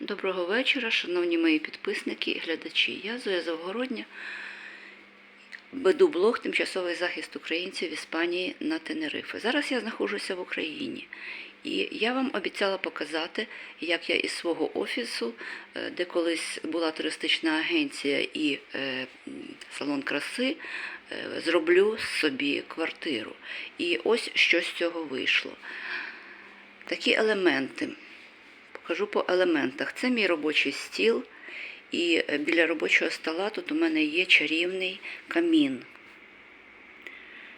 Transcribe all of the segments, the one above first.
Доброго вечора, шановні мої підписники і глядачі. Я Зоя Завгородня, веду блог Тимчасовий захист українців в Іспанії на Тенерифе. Зараз я знаходжуся в Україні. І я вам обіцяла показати, як я із свого офісу, е, де колись була туристична агенція і е, салон краси, е, зроблю собі квартиру. І ось що з цього вийшло. Такі елементи. Покажу по елементах. Це мій робочий стіл, і е, біля робочого стола тут у мене є чарівний камін.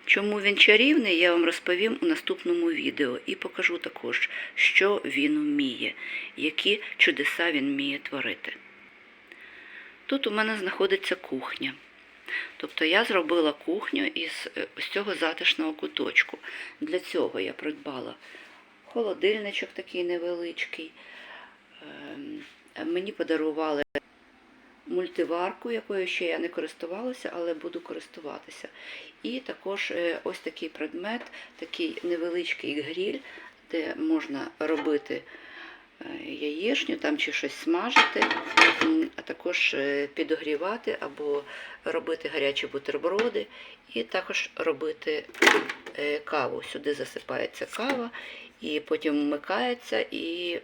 Чому він чарівний, я вам розповім у наступному відео і покажу також, що він вміє, які чудеса він вміє творити. Тут у мене знаходиться кухня. Тобто я зробила кухню із е, ось цього затишного куточку. Для цього я придбала холодильничок такий невеличкий. Ем, Мені подарували мультиварку, якою ще я не користувалася, але буду користуватися. І також е, ось такий предмет, такий невеличкий гріль, де можна робити яєчню там чи щось смажити, а також е, підогрівати або робити гарячі бутерброди, і також робити е, каву. Сюди засипається кава, і потім вмикається, і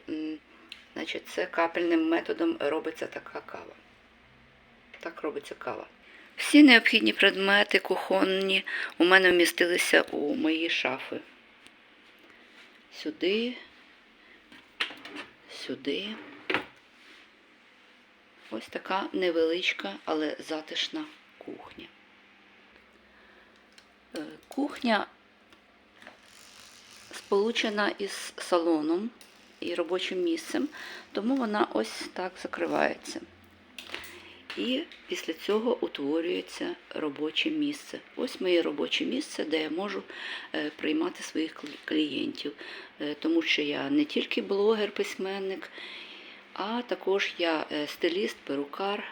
значить, це капельним методом робиться така кава. Так робиться кава. Всі необхідні предмети кухонні у мене вмістилися у мої шафи. Сюди, сюди. Ось така невеличка, але затишна кухня. Е, Кухня сполучена із салоном і робочим місцем, тому вона ось так закривається. І після цього утворюється робоче місце. Ось моє робоче місце, де я можу е, приймати своїх клієнтів. Е, Тому що я не тільки блогер, письменник, а також я е, стиліст, перукар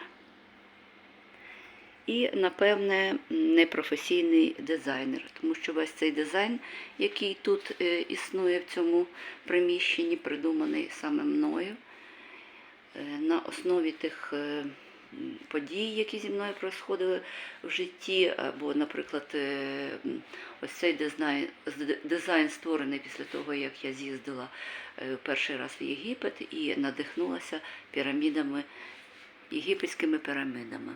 і, напевне, непрофесійний дизайнер. Тому що весь цей дизайн, який тут існує в цьому приміщенні, придуманий саме мною на основі тих м, подій, які зі мною происходили в житті, або, наприклад, е, ось цей дизайн, дизайн створений після того, як я з'їздила е, перший раз в Єгипет і надихнулася пірамідами, єгипетськими пірамидами.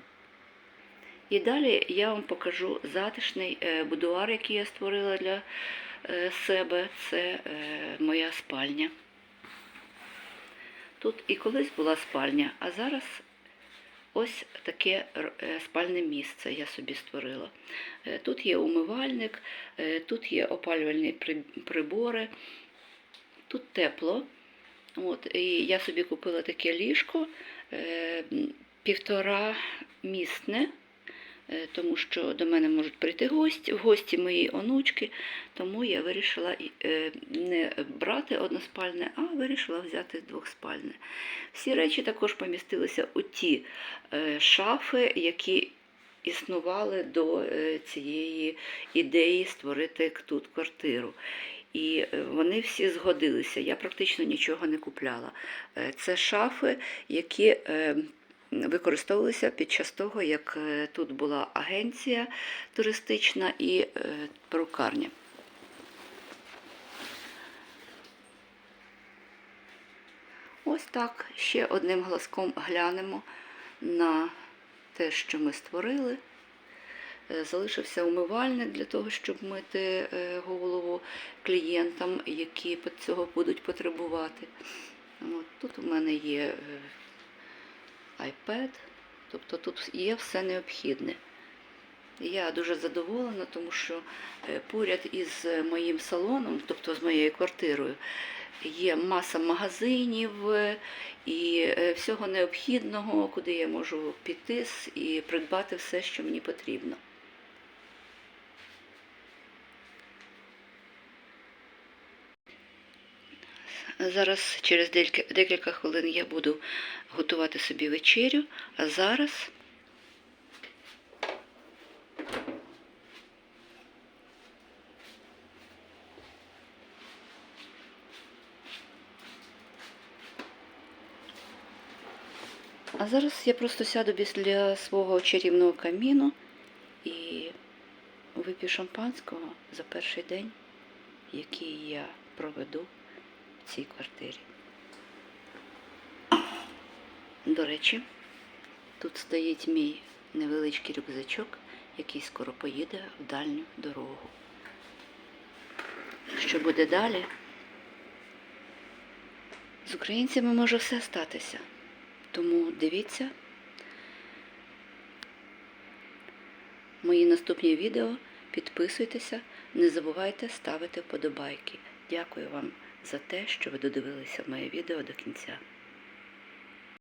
І далі я вам покажу затишний е, будуар, який я створила для себе. Це моя спальня. Тут і колись була спальня, а зараз ось таке е, спальне місце я собі створила. Е, Тут є умивальник, е, тут є опалювальні прибори, тут тепло. От, і я собі купила таке ліжко півтора місне, тому що до мене можуть прийти гості, гості мої онучки, тому я вирішила е, не брати односпальне, а вирішила взяти двохспальне. Всі речі також помістилися у ті е, шафи, які існували до е, цієї ідеї створити тут квартиру. І е, вони всі згодилися. Я практично нічого не купляла. Е, Це шафи, які е, використовувалися під час того, як е, тут була агенція туристична і е, перукарня. Ось так ще одним глазком глянемо на те, що ми створили. Е, Залишився умивальник для того, щоб мити голову клієнтам, які цього будуть потребувати. От, тут у мене є iPad, тобто тут є все необхідне. Я дуже задоволена, тому що е, поряд із е, моїм салоном, тобто з моєю квартирою, є маса магазинів е, і всього необхідного, куди я можу піти і придбати все, що мені потрібно. Зараз через декілька, хвилин я буду готувати собі вечерю, а зараз А зараз я просто сяду біля свого чарівного каміну і вип'ю шампанського за перший день, який я проведу цій квартирі. До речі, тут стоїть мій невеличкий рюкзачок, який скоро поїде в дальню дорогу. Що буде далі? З українцями може все статися. Тому дивіться мої наступні відео, підписуйтеся, не забувайте ставити вподобайки. Дякую вам за те, що ви додивилися моє відео до кінця.